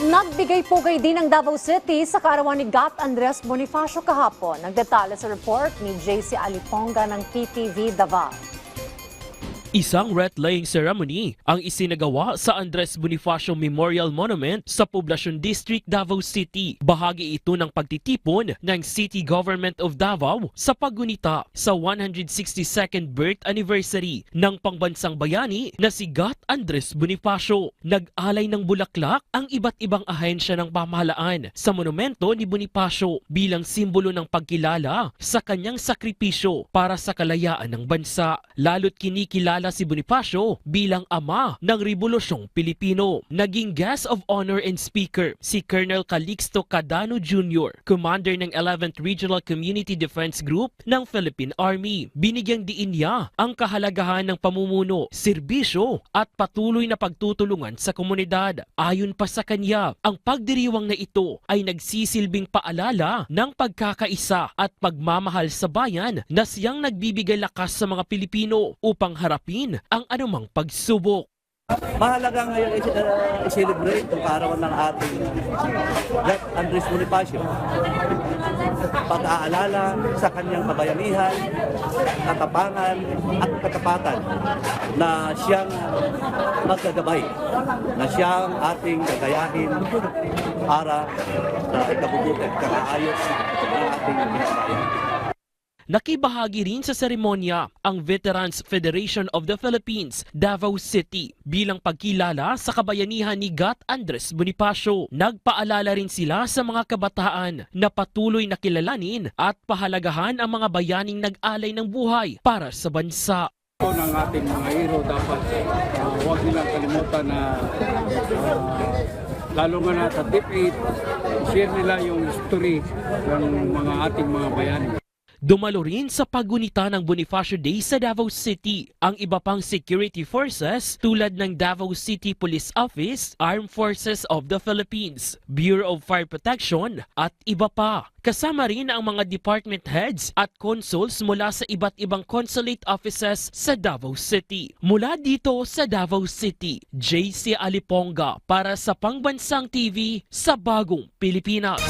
Nagbigay pugay din ng Davao City sa kaarawan ni Gat Andres Bonifacio kahapon. Nagdetalye sa report ni JC Aliponga ng PTV Davao. Isang wreath-laying ceremony ang isinagawa sa Andres Bonifacio Memorial Monument sa Poblacion District, Davao City. Bahagi ito ng pagtitipon ng City Government of Davao sa paggunita sa 162nd birth anniversary ng pangbansang bayani na si Gat Andres Bonifacio. Nag-alay ng bulaklak ang iba't ibang ahensya ng pamahalaan sa monumento ni Bonifacio bilang simbolo ng pagkilala sa kanyang sakripisyo para sa kalayaan ng bansa. Lalo't kinikilala si Bonifacio bilang ama ng Rebolusyong Pilipino. Naging guest of honor and speaker si Colonel Calixto Cadano Jr., commander ng 11th Regional Community Defense Group ng Philippine Army. Binigyang diin niya ang kahalagahan ng pamumuno, serbisyo at patuloy na pagtutulungan sa komunidad. Ayon pa sa kanya, ang pagdiriwang na ito ay nagsisilbing paalala ng pagkakaisa at pagmamahal sa bayan na siyang nagbibigay lakas sa mga Pilipino upang harapin ang anumang pagsubok. Mahalaga ngayon is, uh, i-celebrate ang kaarawan ng ating Jack Andres Bonifacio. Pag-aalala sa kanyang kabayanihan, katapangan at katapatan na siyang magkagabay, na siyang ating gagayahin para sa ikabubuti at kakaayos ng ating bayan. Nakibahagi rin sa seremonya ang Veterans Federation of the Philippines, Davao City, bilang pagkilala sa kabayanihan ni Gat Andres Bonifacio. Nagpaalala rin sila sa mga kabataan na patuloy na kilalanin at pahalagahan ang mga bayaning nag-alay ng buhay para sa bansa. Ito ng ating mga hero dapat uh, huwag nilang kalimutan na ah, lalo nga na sa tip 8, share nila yung history ng mga ating mga bayani. Dumalo rin sa paggunita ng Bonifacio Day sa Davao City ang iba pang security forces tulad ng Davao City Police Office, Armed Forces of the Philippines, Bureau of Fire Protection at iba pa. Kasama rin ang mga department heads at consuls mula sa iba't ibang consulate offices sa Davao City. Mula dito sa Davao City, JC Aliponga para sa Pangbansang TV sa Bagong Pilipinas.